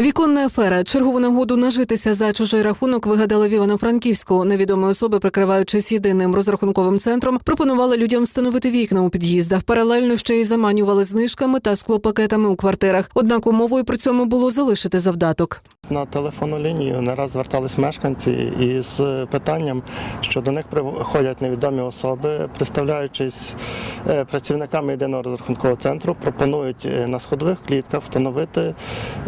Віконна афера. Чергову нагоду нажитися за чужий рахунок вигадали в Івано-Франківську. Невідомі особи, прикриваючись єдиним розрахунковим центром, пропонували людям встановити вікна у під'їздах. Паралельно ще й заманювали знижками та склопакетами у квартирах. Однак умовою при цьому було залишити завдаток. На телефонну лінію не раз звертались мешканці із питанням, що до них приходять невідомі особи, представляючись працівниками єдиного розрахункового центру, пропонують е, на сходових клітках встановити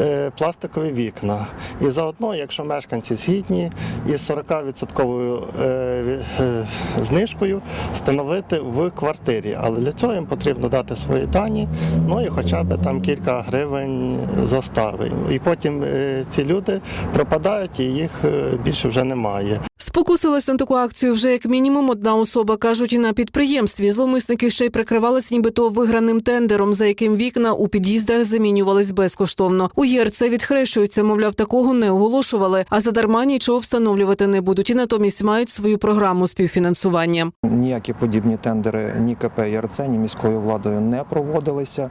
е, пластикові вікна. І заодно, якщо мешканці згідні, із 40% е, ві- е, знижкою встановити в квартирі. Але для цього їм потрібно дати свої дані, ну і хоча б там кілька гривень застави. І потім е, ці люди пропадають і їх е, більше вже немає. Спокусилась на таку акцію вже як мінімум одна особа, кажуть, і на підприємстві. Зловмисники ще й прикривались нібито виграним тендером, за яким вікна у під'їздах замінювались безкоштовно. У ЄРЦ відхрещуються, мовляв, такого не оголошували, а задарма нічого встановлювати не будуть і натомість мають свою програму співфінансування. Ніякі подібні тендери ні КП ЄРЦ, ні міською владою не проводилися.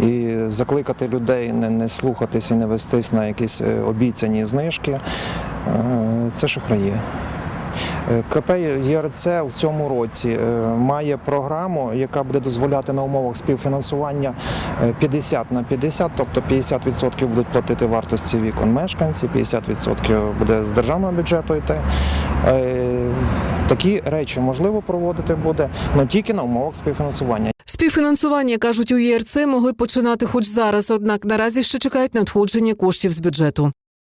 І закликати людей не, не слухатись і не вестись на якісь е, обіцяні знижки е, це шахраї. Е, КП ЄРЦ в цьому році е, має програму, яка буде дозволяти на умовах співфінансування е, 50 на 50, тобто 50% будуть платити вартості вікон мешканці, 50% буде з державного бюджету йти. Е, Такі речі можливо проводити буде, але тільки на умовах співфінансування. Співфінансування кажуть у ЄРЦ могли починати хоч зараз, однак наразі ще чекають надходження коштів з бюджету.